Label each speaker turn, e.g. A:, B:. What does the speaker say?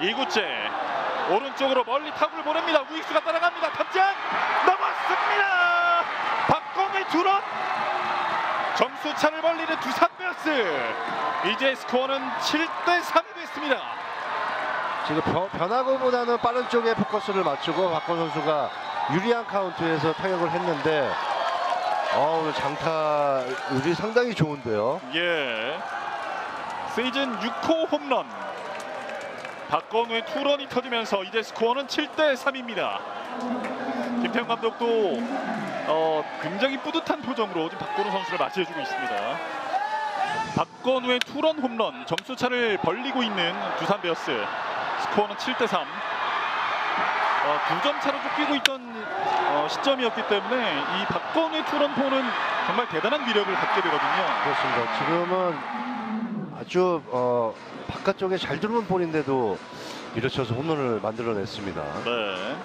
A: 2구째 오른쪽으로 멀리 타구를 보냅니다. 우익수가 따라갑니다. 탑장 넘었습니다. 박공의 두런 점수 차를 벌리는 두산 베어스 이제 스코어는 7대 3이 됐습니다.
B: 지금 변, 변화구보다는 빠른 쪽에 포커스를 맞추고 박건 선수가 유리한 카운트에서 타격을 했는데 어, 오늘 장타율이 상당히 좋은데요.
A: 예. 시즌 6호 홈런. 박건우의 투런이 터지면서 이제 스코어는 7대 3입니다. 김태형 감독도 어, 굉장히 뿌듯한 표정으로 지금 박건우 선수를 맞이해주고 있습니다. 박건우의 투런 홈런 점수 차를 벌리고 있는 두산 베어스 스코어는 7대 3. 어, 9점 차로 쫓기고 있던 어, 시점이었기 때문에 이 박건우의 투런 홈은 정말 대단한 위력을 갖게 되거든요.
B: 그렇습니다. 지금은 아주 어, 바깥쪽에 잘 들어온 볼인데도 밀어쳐서 홈런을 만들어냈습니다.
A: 네.